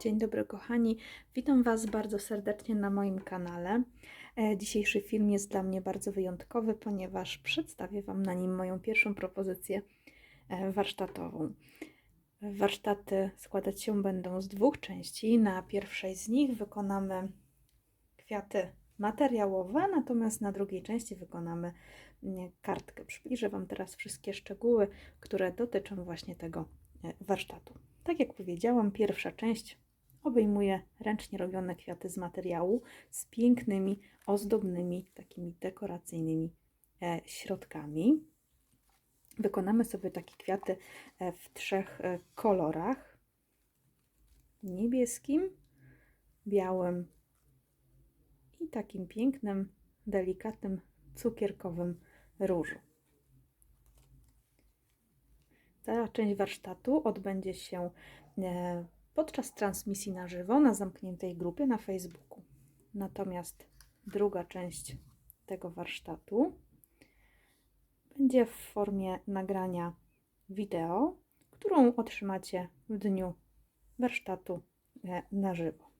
Dzień dobry, kochani. Witam Was bardzo serdecznie na moim kanale. E, Dzisiejszy film jest dla mnie bardzo wyjątkowy, ponieważ przedstawię Wam na nim moją pierwszą propozycję e, warsztatową. Warsztaty składać się będą z dwóch części. Na pierwszej z nich wykonamy kwiaty materiałowe, natomiast na drugiej części wykonamy mm, kartkę. Przybliżę Wam teraz wszystkie szczegóły, które dotyczą właśnie tego e, warsztatu. Tak jak powiedziałam, pierwsza część obejmuje ręcznie robione kwiaty z materiału z pięknymi, ozdobnymi, takimi dekoracyjnymi e, środkami. Wykonamy sobie takie kwiaty e, w trzech kolorach: niebieskim, białym takim pięknym, delikatnym, cukierkowym różu. Ta część warsztatu odbędzie się e, podczas transmisji na żywo na zamkniętej grupie na Facebooku. Natomiast druga część tego warsztatu będzie w formie nagrania wideo, którą otrzymacie w dniu warsztatu e, na żywo.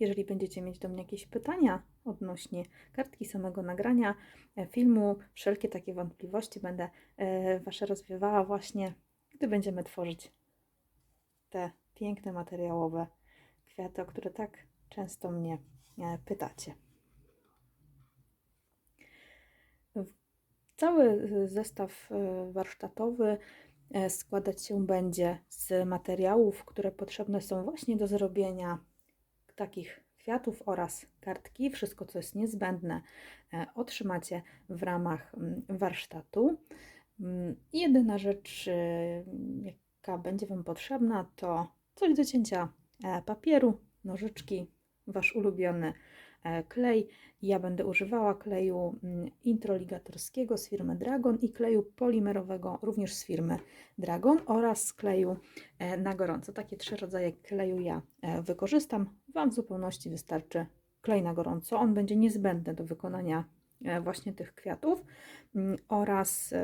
Jeżeli będziecie mieć do mnie jakieś pytania odnośnie kartki samego nagrania e, filmu, wszelkie takie wątpliwości będę e, Wasze rozwiewała właśnie, gdy będziemy tworzyć te piękne materiałowe kwiaty, o które tak często mnie e, pytacie. Cały zestaw warsztatowy składać się będzie z materiałów, które potrzebne są właśnie do zrobienia takich kwiatów oraz kartki. Wszystko, co jest niezbędne, otrzymacie w ramach warsztatu. Jedyna rzecz, jaka będzie Wam potrzebna, to coś do cięcia e, papieru, nożyczki, Wasz ulubiony e, klej. Ja będę używała kleju mm, introligatorskiego z firmy Dragon i kleju polimerowego również z firmy Dragon oraz kleju e, na gorąco. Takie trzy rodzaje kleju ja wykorzystam. Wam w zupełności wystarczy klej na gorąco. On będzie niezbędny do wykonania właśnie tych kwiatów mm, oraz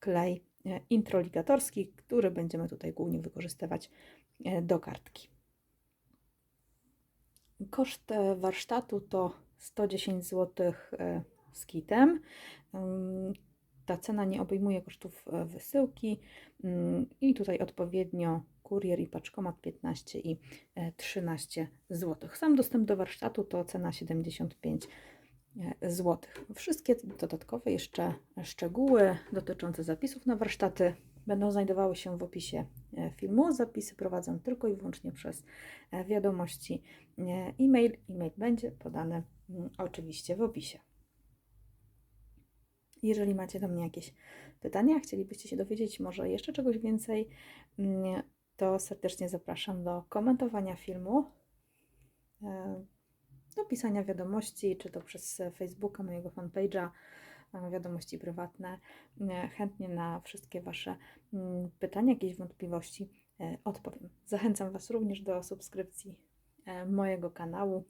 klej E, introligatorski, który będziemy tutaj głównie wykorzystywać e, do kartki. Koszt e, warsztatu to 110 zł z kitem. Ta cena nie obejmuje kosztów wysyłki i tutaj odpowiednio kurier i paczkomat 15 i 13 zł. Sam dostęp do warsztatu to cena 75 zł zł. Wszystkie dodatkowe jeszcze szczegóły dotyczące zapisów na warsztaty będą znajdowały się w opisie e, filmu. Zapisy prowadzę tylko i wyłącznie przez e, wiadomości e, e-mail. E-mail będzie podany mm, oczywiście w opisie. Jeżeli macie do mnie jakieś pytania, chcielibyście się dowiedzieć może jeszcze czegoś więcej, mm, to serdecznie zapraszam do komentowania filmu do pisania wiadomości, czy to przez Facebooka, mojego fanpage'a, e, wiadomości prywatne. E, chętnie na wszystkie Wasze mm, pytania, jakieś wątpliwości e, odpowiem. Zachęcam Was również do subskrypcji mojego kanału,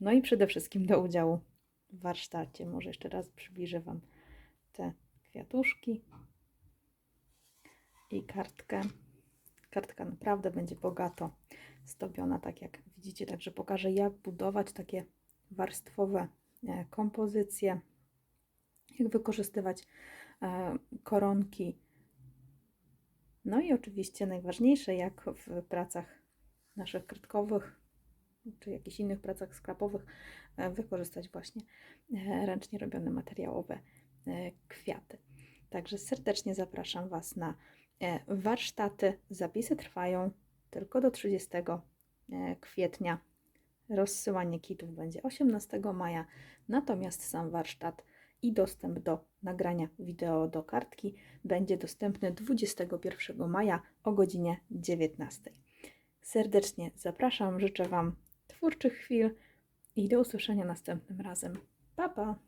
no i przede wszystkim do udziału w warsztacie. Może jeszcze raz przybliżę Wam te kwiatuszki i kartkę. Kartka naprawdę będzie bogato zdobiona, tak jak widzicie. Także pokażę, jak budować takie warstwowe e, kompozycje, jak wykorzystywać e, koronki. No i oczywiście najważniejsze, jak w pracach naszych kartkowych czy jakichś innych pracach skrapowych e, wykorzystać właśnie ręcznie robione materiałowe kwiaty. Także serdecznie zapraszam Was na warsztaty. Zapisy trwają tylko do 30 kwietnia. Rozsyłanie kitów będzie 18 maja, natomiast sam warsztat i dostęp do nagrania wideo do kartki będzie dostępny 21 maja o godzinie 19. Serdecznie zapraszam, życzę Wam twórczych chwil i do usłyszenia następnym razem. Pa, pa!